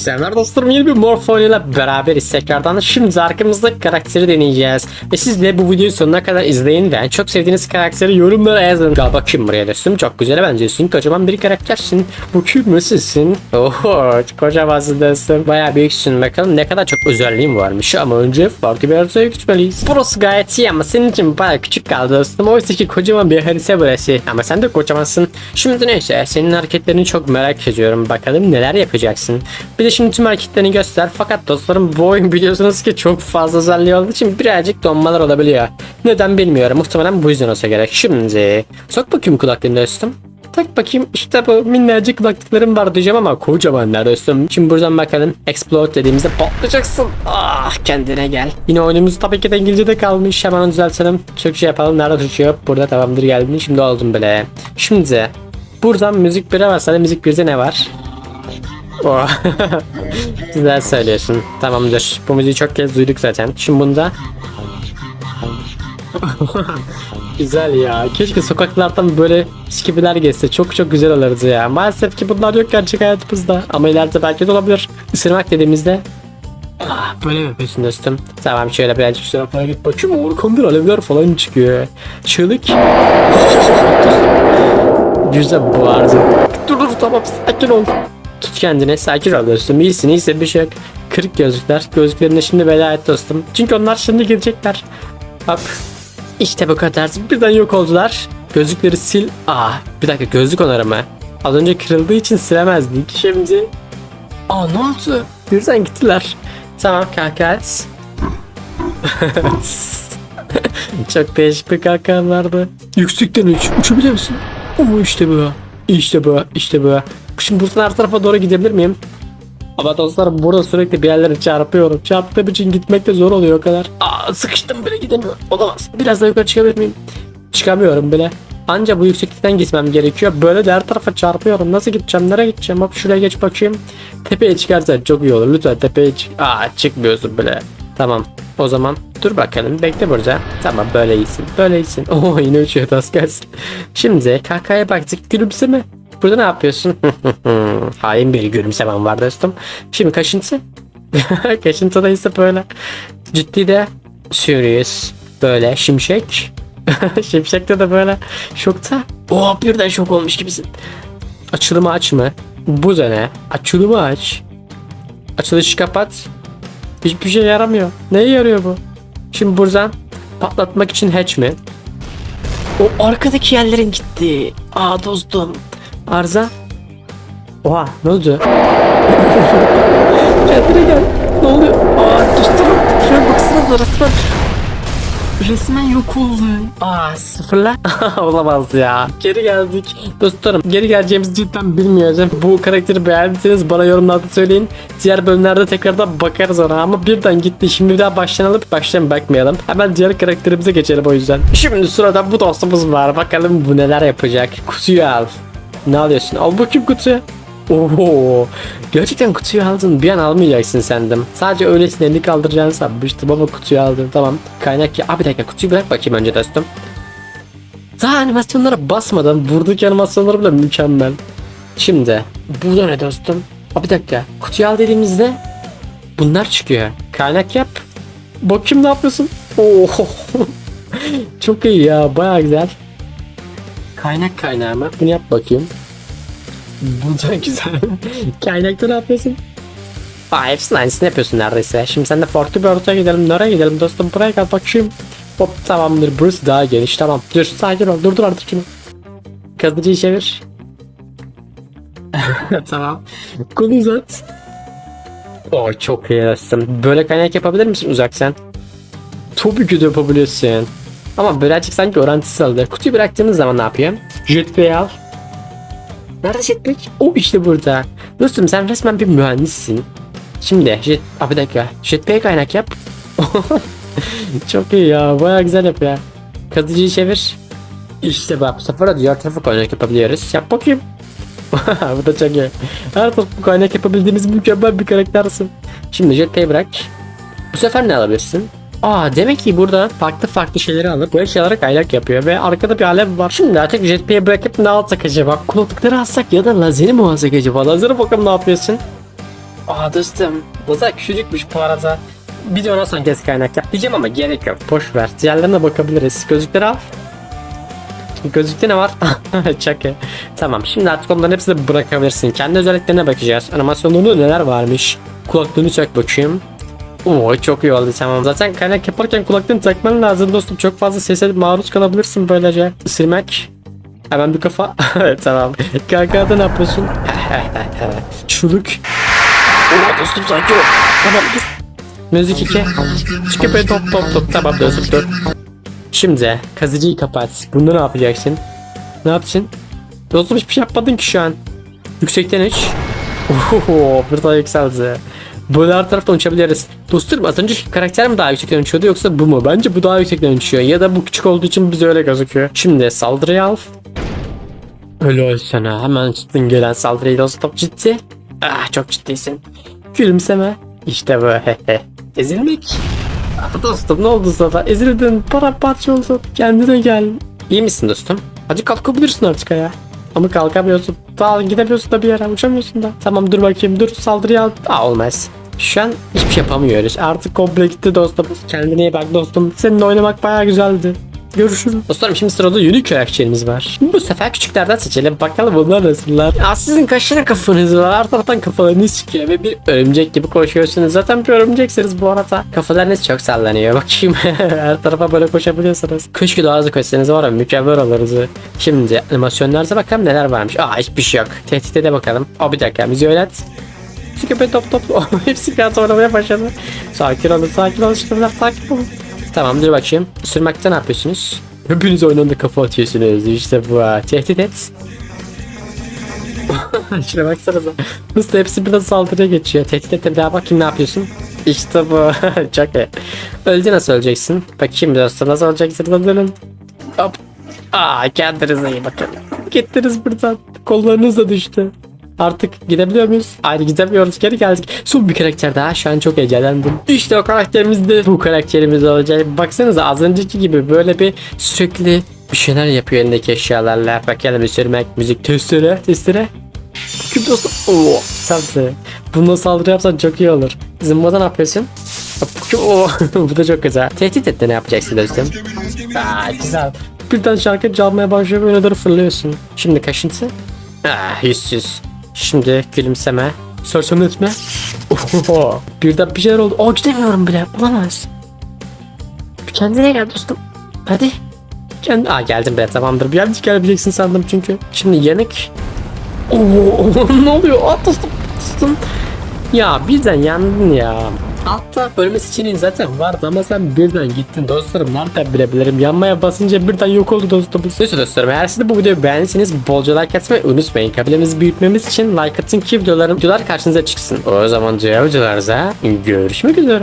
Selamlar dostlarım yeni bir Morphone ile beraberiz tekrardan. Şimdi arkamızdaki karakteri deneyeceğiz. Ve siz de bu videoyu sonuna kadar izleyin ve en çok sevdiğiniz karakteri yorumlara yazın. Gel bakayım buraya dostum. Çok güzel benziyorsun. Kocaman bir karaktersin. Bu kim nasılsın? Oho kocamansın dostum. Baya büyüksün. Bakalım ne kadar çok özelliğin varmış. Ama önce farklı bir haritaya gitmeliyiz. Burası gayet iyi ama senin için baya küçük kaldı dostum. Oysa ki kocaman bir harita burası. Ama sen de kocamansın. Şimdi neyse senin hareketlerini çok merak ediyorum. Bakalım neler yapacaksın. Bir şimdi tüm hareketlerini göster. Fakat dostlarım bu oyun biliyorsunuz ki çok fazla özelliği olduğu için birazcık donmalar olabiliyor. Neden bilmiyorum. Muhtemelen bu yüzden olsa gerek. Şimdi sok bakayım kulaklığını dostum. Tak bakayım işte bu minnacık kulaklıklarım var diyeceğim ama kocamanlar dostum. Şimdi buradan bakalım. Explode dediğimizde patlayacaksın. Ah kendine gel. Yine oyunumuz tabii ki de İngilizce'de kalmış. Hemen düzeltelim. Türkçe yapalım. Nerede Türkçe yok? Burada tamamdır geldim. Şimdi oldum bile. Şimdi buradan müzik 1'e varsa müzik 1'de ne var? Oh. Güzel söylüyorsun. Tamamdır. Bu müziği çok kez duyduk zaten. Şimdi bunda Güzel ya. Keşke sokaklardan böyle skibiler geçse. Çok çok güzel olurdu ya. Maalesef ki bunlar yok gerçek hayatımızda. Ama ileride belki de olabilir. Isırmak dediğimizde Ah, böyle mi yapıyorsun dostum? Tamam şöyle birazcık şu tarafa git bakayım. Orkamdan alevler falan çıkıyor. Çığlık. Bu arada. Dur dur tamam sakin ol. Kendine sakin ol dostum. İyisin iyisin bir şey yok. Kırık gözlükler. Gözlüklerine şimdi veda et dostum. Çünkü onlar şimdi girecekler. Hop. İşte bu kadar. Birden yok oldular. Gözlükleri sil. Aa bir dakika gözlük onarımı. Az önce kırıldığı için silemezdik. Şimdi. Aa ne oldu? Birden gittiler. Tamam kanka. Çok değişik bir kalkan vardı. Yüksekten uç. Uçabiliyor musun? Oo işte bu. İşte bu. İşte bu. Şimdi buradan her tarafa doğru gidebilir miyim? Ama dostlar burada sürekli bir yerlere çarpıyorum. Çarptığım için gitmek de zor oluyor o kadar. Aa sıkıştım bile gidemiyorum. Olamaz. Biraz daha yukarı çıkabilir miyim? Çıkamıyorum bile. Anca bu yükseklikten gitmem gerekiyor. Böyle de her tarafa çarpıyorum. Nasıl gideceğim? Nereye gideceğim? Hop şuraya geç bakayım. Tepeye çıkarsan çok iyi olur. Lütfen tepeye çık. Aa çıkmıyorsun bile. Tamam. O zaman dur bakalım. Bekle burada. Tamam böyle iyisin. Böyle iyisin. Oo yine uçuyor az gelsin. Şimdi kakaya baktık. Gülümseme. Burada ne yapıyorsun? Hain bir gülümsemem var dostum. Şimdi kaşıntı. Kaşıntı da ise böyle. Ciddi de serious. Böyle şimşek. Şimşekte de böyle şokta. Oh birden şok olmuş gibisin. Açılımı aç mı? Bu da ne? Açılımı aç. Açılışı kapat. Hiçbir şey yaramıyor. Neye yarıyor bu? Şimdi buradan patlatmak için hatch mi? O arkadaki yerlerin gitti. Aa dostum. Arıza. Oha ne oldu? Kendine gel. Ne oluyor? Aa dostum. Şuraya baksanıza resmen. Resmen yok oldu. Aa sıfırla. Olamaz ya. Geri geldik. Dostlarım geri geleceğimizi cidden bilmiyoruz. Bu karakteri beğendiyseniz bana yorumlarda söyleyin. Diğer bölümlerde tekrardan bakarız ona ama birden gitti. Şimdi bir daha baştan alıp baştan bakmayalım. Hemen diğer karakterimize geçelim o yüzden. Şimdi sırada bu dostumuz var. Bakalım bu neler yapacak. Kutuyu al. Ne alıyorsun? Al bakayım kutuyu. Oho. Gerçekten kutuyu aldın. Bir an almayacaksın sandım. Sadece öylesine elini kaldıracağını sanmıştım ama kutuyu aldın. Tamam. Kaynak ya. Aa bir dakika kutuyu bırak bakayım önce dostum. Daha animasyonlara basmadan buradaki animasyonlar bile mükemmel. Şimdi burada ne dostum? Aa bir dakika. Kutuyu al dediğimizde bunlar çıkıyor. Kaynak yap. Bakayım ne yapıyorsun? Oho. Çok iyi ya. Baya güzel. Kaynak kaynağı mı? Bunu yap bakayım. Bu da güzel. Kaynakta ne yapıyorsun? Aa hepsinin aynısını yapıyorsun neredeyse. Şimdi sen de farklı bir ortaya gidelim. Nereye gidelim dostum? Buraya gel bakayım. Hop tamamdır. Burası daha geniş. Tamam. Dur sakin ol. Durdur artık şunu. Kazıcıyı çevir. tamam. Kolu uzat. Oo çok iyi. Böyle kaynak yapabilir misin uzaksan? Tabii ki de yapabilirsin. Ama birazcık sanki orantısız oldu. Kutuyu bıraktığımız zaman ne yapıyor? Jetpack'i al. Nerede jetpack? O işte burada. Dostum sen resmen bir mühendissin. Şimdi jet... Aa, bir dakika. Jetpack'e kaynak yap. Çok iyi ya. Baya güzel yapıyor. Kazıcıyı çevir. İşte bak bu sefer de diğer tarafa kaynak yapabiliyoruz. Yap bakayım. bu da çok iyi. Her tarafı kaynak yapabildiğimiz mükemmel bir karaktersin. Şimdi jetpack'i bırak. Bu sefer ne alabilirsin? Aa demek ki burada farklı farklı şeyleri alıp bu eşyalara kaynak yapıyor ve arkada bir alev var. Şimdi artık jetpack'i bırakıp ne alsak acaba? Kulaklıkları alsak ya da lazeri mi alsak acaba? Lazeri bakalım ne yapıyorsun? Aa dostum. Uzak küçücükmüş bu arada. Bir de ona son kez kaynak yap diyeceğim ama gerek yok. Boş ver. Diğerlerine bakabiliriz. Gözlükleri al. Gözlükte ne var? Çakı. Tamam şimdi artık onların hepsini bırakabilirsin. Kendi özelliklerine bakacağız. Animasyonlarında neler varmış. Kulaklığını çek bakayım. Oo çok iyi oldu tamam. Zaten kaynak yaparken kulaklığını takman lazım dostum. Çok fazla sese maruz kalabilirsin böylece. Isırmak. Hemen bir kafa. tamam. Kanka ne yapıyorsun? Çuluk. Oo dostum sakin ol. Tamam dur. Müzik 2. Çıkıp top top top. Tamam dostum dur. Şimdi kazıcıyı kapat. Bunda ne yapacaksın? Ne yapacaksın? Dostum hiçbir şey yapmadın ki şu an. Yüksekten uç. Oho, burada yükseldi. Böyle her taraftan uçabiliriz. Dostum az önceki karakter mi daha yüksekten uçuyordu yoksa bu mu? Bence bu daha yüksekten uçuyor. Ya da bu küçük olduğu için bize öyle gözüküyor. Şimdi saldırıya al. Öyle ol sana. Hemen çıktın gelen saldırıyı dostum. Ciddi. Ah çok ciddisin. Gülümseme. İşte bu. Ezilmek. Ah dostum ne oldu sana? Ezildin. Paramparça oldun. Kendine gel. İyi misin dostum? Hadi kalkabilirsin artık ya. Ama kalkamıyorsun. Daha gidemiyorsun da bir yere uçamıyorsun da. Tamam dur bakayım dur saldırıya al. Aa olmaz. Şu an hiçbir şey yapamıyoruz. Artık komple gitti dostum. Kendine iyi bak dostum. Seninle oynamak bayağı güzeldi. Görüşürüz. Dostlarım şimdi sırada yeni karakterimiz var. Bu sefer küçüklerden seçelim. Bakalım bunlar nasıllar. Aa, sizin kaç tane kafanız var? Her taraftan kafalarınız çıkıyor ve bir örümcek gibi koşuyorsunuz. Zaten bir örümceksiniz bu arada. Kafalarınız çok sallanıyor. Bakayım her tarafa böyle koşabiliyorsunuz. Keşke daha hızlı koşsanız var ya mükemmel oluruz. Şimdi animasyonlarınıza bakalım neler varmış. Aa hiçbir şey yok. Tehdite de bakalım. Aa bir dakika bizi öğret. Çünkü ben top top hepsi kağıt oynamaya başladı. Sakin olun sakin olun şunlar sakin olun. Tamam dur bakayım. Isırmakta ne yapıyorsunuz? Hepiniz aynı anda kafa atıyorsunuz. İşte bu. ha. Tehdit et. Şuna baksanıza. Hızlı hepsi biraz saldırıya geçiyor. Tehdit et bir daha bakayım ne yapıyorsun? İşte bu. Çok iyi. Öldü nasıl öleceksin? Bakayım dostum nasıl öleceksin? Hop. Aa kendinize iyi bakın. Gittiniz buradan. Kollarınız da düştü. Artık gidebiliyor muyuz? Hayır gidemiyoruz geri geldik. Son bir karakter daha şu an çok heyecanlandım. İşte o karakterimiz de bu karakterimiz olacak. Baksanıza az önceki gibi böyle bir sürekli bir şeyler yapıyor elindeki eşyalarla. Bakalım sürmek, müzik, testere, testere. Kim dostum? Oo, sensin. Bununla saldırı yapsan çok iyi olur. Zımbada ne yapıyorsun? Oo, bu da çok güzel. Tehdit etti ne yapacaksın dostum? Aa, güzel. Birden şarkı çalmaya başlıyor böyle doğru fırlıyorsun. Şimdi kaşıntı. Ah yüzsüz. Şimdi gülümseme. Sörsem etme. Oho. Birden bir şeyler oldu. Aa gidemiyorum bile. Olamaz. Kendine gel dostum. Hadi. Kendi... Aa geldim be tamamdır. Bir yerde gelebileceksin sandım çünkü. Şimdi yanık. Oo ne oluyor? Aa dostum. Dostum. Ya birden yandın ya. Altta bölme seçeneğin zaten vardı ama sen birden gittin dostlarım nereden bilebilirim yanmaya basınca birden yok oldu dostumuz. Neyse dostlarım eğer siz de bu videoyu beğendiyseniz bolca like atmayı unutmayın. Kabilemizi büyütmemiz için like atın ki videolarım videolar karşınıza çıksın. O zaman diğer videolarda görüşmek üzere.